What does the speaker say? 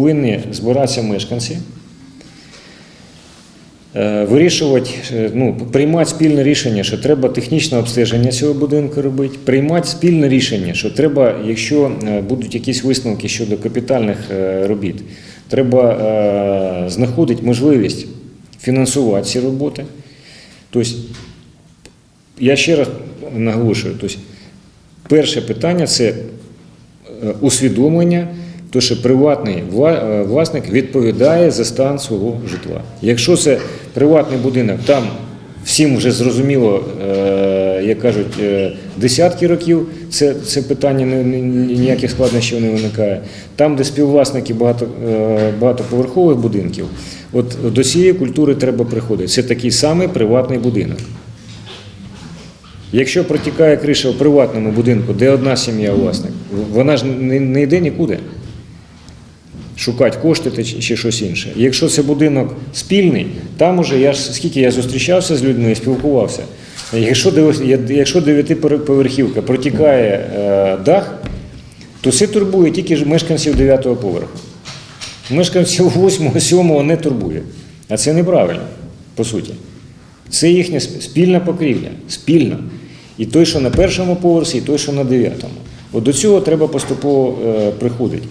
повинні збиратися мешканці, е, вирішувати, е, ну, приймати спільне рішення, що треба технічне обстеження цього будинку робити, приймати спільне рішення, що треба, якщо е, будуть якісь висновки щодо капітальних робіт, треба знаходити можливість фінансувати ці роботи. Тобто, я ще раз наголошую, тобто, перше питання це усвідомлення, то що приватний е, власник відповідає за стан свого житла. Якщо це приватний будинок, там всім вже зрозуміло, е, як кажуть, е, десятки років, це, це питання ніяких складнощів не виникає. Там, де співвласники багато, багатоповерхових будинків, от до цієї культури треба приходити. Це такий самий приватний будинок. Якщо протікає криша в приватному будинку, де одна сім'я власник, вона ж не йде нікуди. Шукати кошти чи щось інше. Якщо це будинок спільний, там уже я ж скільки я зустрічався з людьми спілкувався. Якщо якщо дев'ятиповерхівка протікає е, дах, то це турбує тільки мешканців дев'ятого поверху. Мешканців восьмого, сьомого не турбує. А це неправильно, по суті. Це їхня спільна покрівля, спільна. І той, що на першому поверсі, і той, що на дев'ятому. От до цього треба поступово е, приходити.